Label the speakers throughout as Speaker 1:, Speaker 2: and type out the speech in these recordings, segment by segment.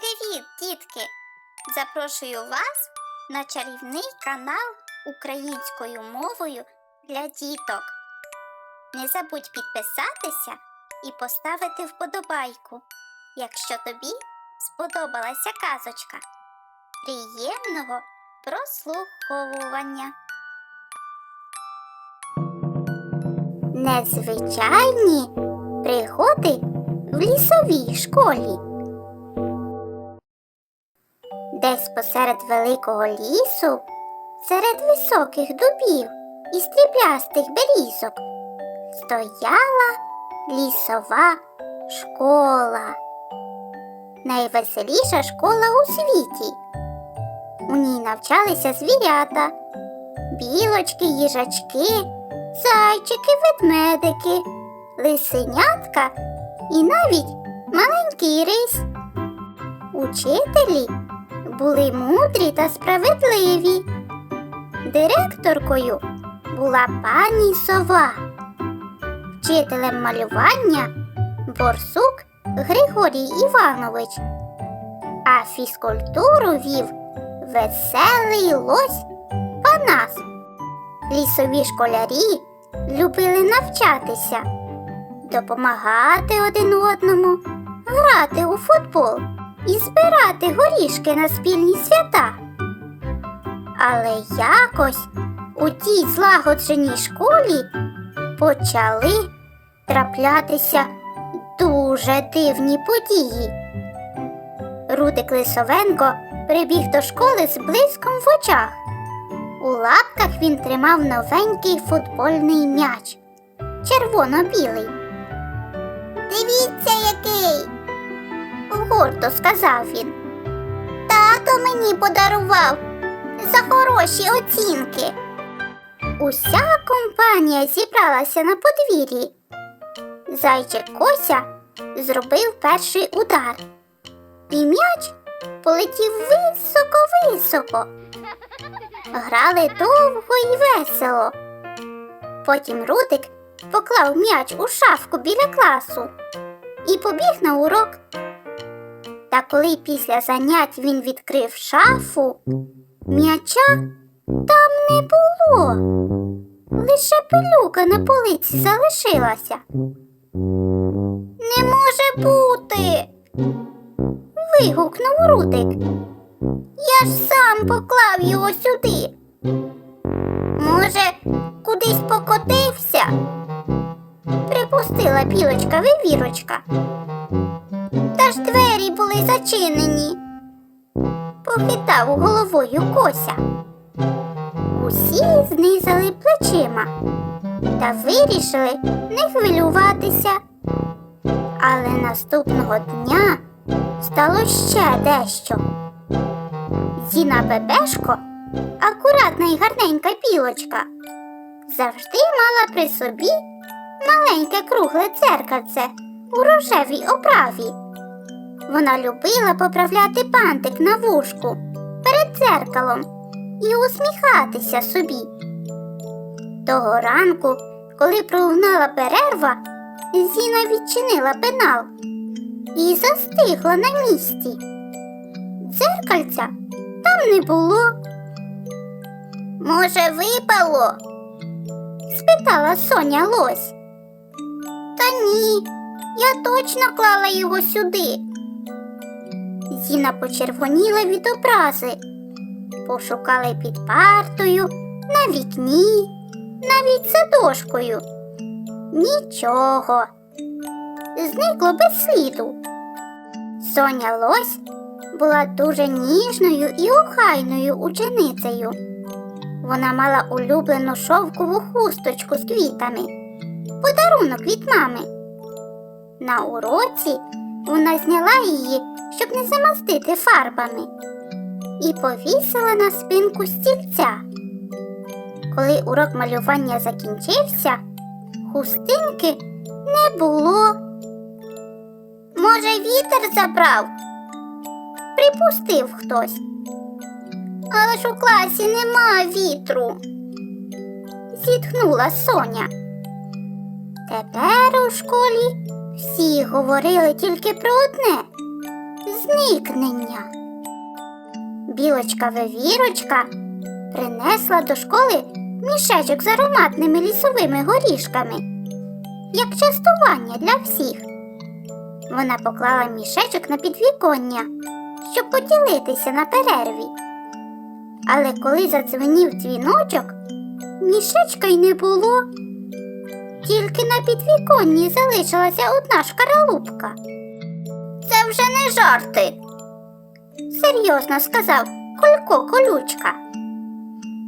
Speaker 1: Привіт, дітки! Запрошую вас на чарівний канал українською мовою для діток. Не забудь підписатися і поставити вподобайку, якщо тобі сподобалася казочка. Приємного прослуховування. Незвичайні пригоди в лісовій школі. Десь посеред великого лісу, серед високих дубів і стріблястих берізок, стояла лісова школа. Найвеселіша школа у світі. У ній навчалися звірята, білочки, їжачки, зайчики, ведмедики, лисенятка і навіть маленький рись. Учителі були мудрі та справедливі. Директоркою була пані сова, вчителем малювання борсук Григорій Іванович, а фізкультуру вів веселий лось Панас. Лісові школярі любили навчатися, допомагати один одному, грати у футбол і збирати горішки на спільні свята. Але якось у тій злагодженій школі почали траплятися дуже дивні події. Рудик Лисовенко прибіг до школи з блиском в очах. У лапках він тримав новенький футбольний м'яч, червоно-білий. Дивіться, гордо сказав він. Тато мені подарував за хороші оцінки. Уся компанія зібралася на подвір'ї. Зайчик Кося зробив перший удар, і м'яч полетів високо-високо. Грали довго і весело. Потім Рудик поклав м'яч у шафку біля класу і побіг на урок. Та коли після занять він відкрив шафу, м'яча там не було. Лише пилюка на полиці залишилася. Не може бути. вигукнув Рудик. Я ж сам поклав його сюди. Може, кудись покотився? Припустила білочка вивірочка. Та ж двері були зачинені. Похитав головою кося. Усі знизали плечима та вирішили не хвилюватися. Але наступного дня стало ще дещо. Зіна Бебешко, акуратна і гарненька білочка, завжди мала при собі маленьке кругле дзеркальце у рожевій оправі. Вона любила поправляти бантик на вушку перед дзеркалом і усміхатися собі. Того ранку, коли пролунала перерва, Зіна відчинила пенал і застигла на місці. Дзеркальця там не було. Може, випало? спитала Соня Лось. Та ні, я точно клала його сюди. Зіна почервоніла від образи. Пошукали під партою, на вікні, навіть за дошкою. Нічого. Зникло без сліду. Соня Лось була дуже ніжною і охайною ученицею. Вона мала улюблену шовкову хусточку з квітами, подарунок від мами. На уроці вона зняла її, щоб не замастити фарбами, і повісила на спинку стільця. Коли урок малювання закінчився, хустинки не було. Може, вітер забрав? Припустив хтось. Але ж у класі нема вітру. Зітхнула Соня. Тепер у школі всі говорили тільки про одне. зникнення. Білочка Вевірочка принесла до школи мішечок з ароматними лісовими горішками, як частування для всіх. Вона поклала мішечок на підвіконня, щоб поділитися на перерві. Але коли задзвенів дзвіночок, мішечка й не було. Тільки на підвіконні залишилася одна шкаралупка. Це вже не жарти, серйозно сказав Колько Колючка.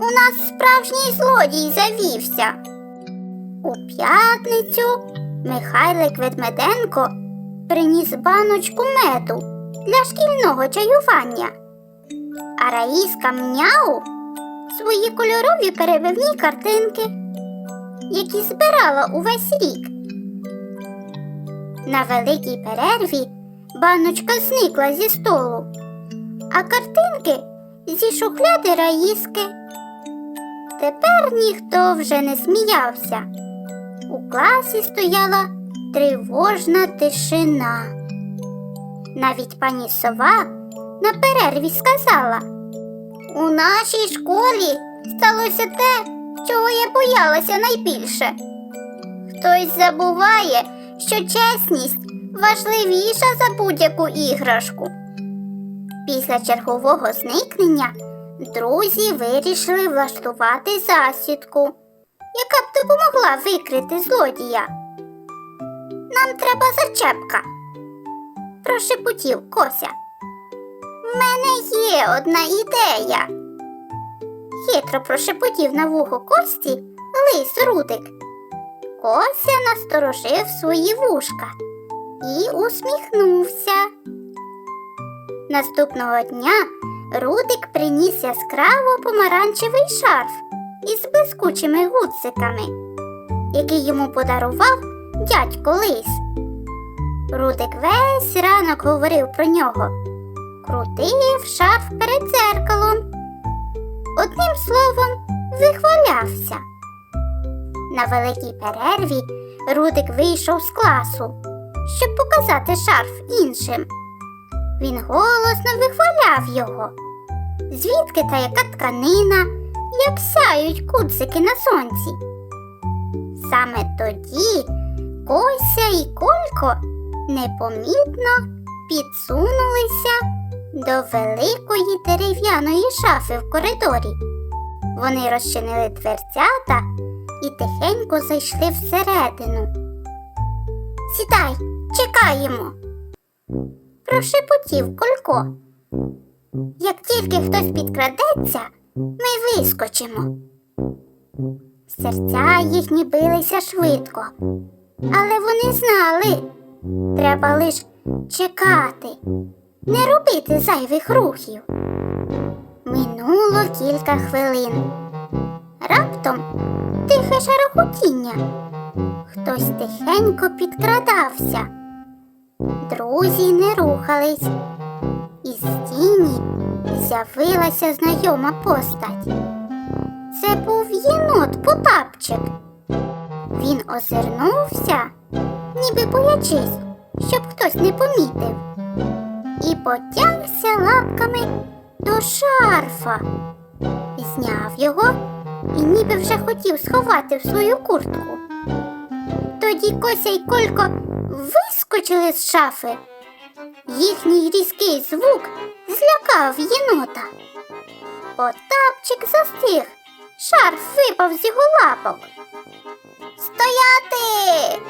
Speaker 1: У нас справжній злодій завівся. У п'ятницю Михайлик Ведмеденко приніс баночку меду для шкільного чаювання, а Раїска Мняу свої кольорові перебивні картинки, які збирала увесь рік. На великій перерві баночка зникла зі столу, а картинки зі шухляди Раїски. Тепер ніхто вже не сміявся. У класі стояла тривожна тишина. Навіть пані сова на перерві сказала: У нашій школі сталося те, чого я боялася найбільше. Хтось забуває, що чесність важливіша за будь-яку іграшку. Після чергового зникнення друзі вирішили влаштувати засідку, яка б допомогла викрити злодія. Нам треба зачепка, прошепотів Кося. В мене є одна ідея. Хитро прошепотів на вухо Кості лис Рудик. Кося насторожив свої вушка і усміхнувся. Наступного дня Рудик приніс яскраво помаранчевий шарф із блискучими гудзиками, який йому подарував дядько Лис. Рудик весь ранок говорив про нього, крутив шарф перед дзеркалом. Одним словом, вихвалявся. На великій перерві Рудик вийшов з класу, щоб показати шарф іншим. Він голосно вихваляв його. Звідки та яка тканина, як сяють куцики на сонці. Саме тоді Кося і Колько непомітно підсунулися до великої дерев'яної шафи в коридорі. Вони розчинили дверцята і тихенько зайшли всередину. Сідай, чекаємо прошепотів Колько. Як тільки хтось підкрадеться, ми вискочимо. Серця їхні билися швидко, але вони знали, треба лиш чекати, не робити зайвих рухів. Минуло кілька хвилин. Раптом тихе шарохотіння. Хтось тихенько підкрадався. Друзі не рухались. Із тіні з'явилася знайома постать. Це був єнот Потапчик. Він озирнувся, ніби боячись, щоб хтось не помітив, і потягся лапками до шарфа, зняв його і ніби вже хотів сховати в свою куртку. Тоді Кося й Колько вискочили з шафи. Їхній різкий звук злякав єнота. Потапчик застиг, шарф випав з його лапок. Стояти!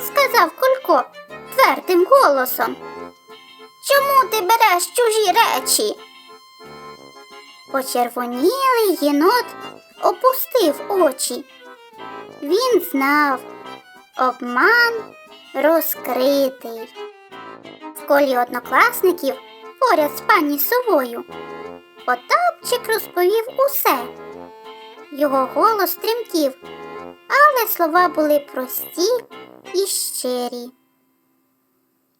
Speaker 1: сказав Колько твердим голосом. Чому ти береш чужі речі? Почервонілий єнот опустив очі. Він знав, обман розкритий. В колі однокласників поряд з пані совою. Потапчик розповів усе. Його голос тремтів, але слова були прості і щирі.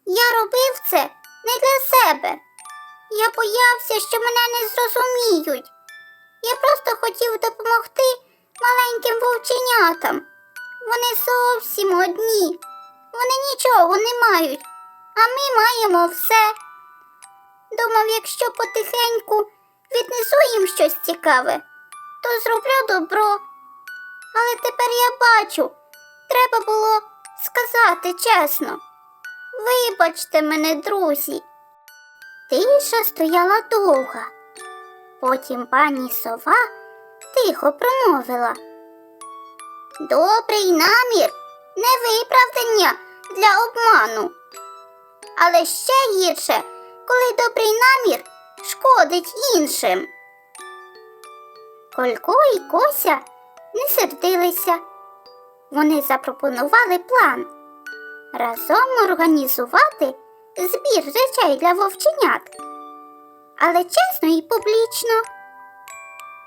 Speaker 1: Я робив це не для себе. Я боявся, що мене не зрозуміють. Я просто хотів допомогти маленьким вовченятам. Вони зовсім одні. Вони нічого не мають, а ми маємо все. Думав, якщо потихеньку віднесу їм щось цікаве, то зроблю добро. Але тепер я бачу, треба було сказати чесно. Вибачте мене, друзі. Тиша стояла довга. Потім пані сова тихо промовила. Добрий намір не виправдання для обману. Але ще гірше, коли добрий намір шкодить іншим. Колько і Кося не сердилися. Вони запропонували план разом організувати збір речей для вовченят, але чесно і публічно.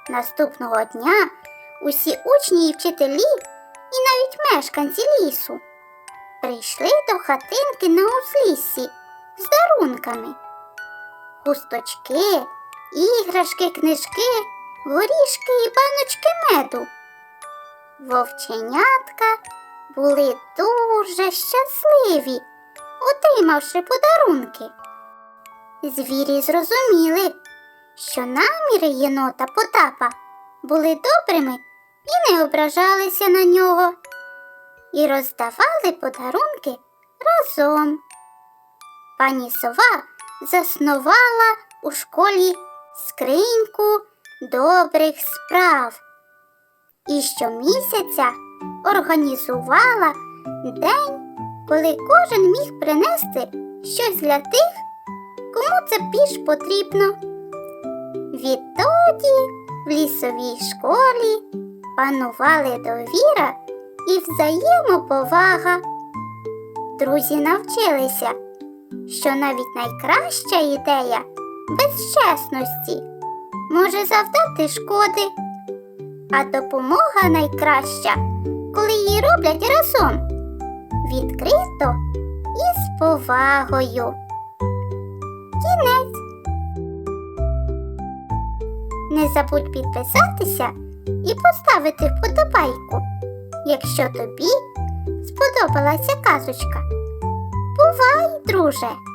Speaker 1: Наступного дня усі учні і вчителі, і навіть мешканці лісу прийшли до хатинки на узліссі з дарунками. Хусточки, іграшки, книжки, горішки і баночки меду. Вовченятка були дуже щасливі, отримавши подарунки. Звірі зрозуміли, що наміри єнота Потапа були добрими і не ображалися на нього, і роздавали подарунки разом. Пані сова заснувала у школі скриньку добрих справ і щомісяця організувала день, коли кожен міг принести щось для тих, кому це більш потрібно. Відтоді в лісовій школі панували довіра і взаємоповага. Друзі навчилися, що навіть найкраща ідея без чесності може завдати шкоди, а допомога найкраща, коли її роблять разом, відкрито і з повагою. Кінець. Не забудь підписатися і поставити вподобайку, якщо тобі сподобалася казочка. Бувай, друже!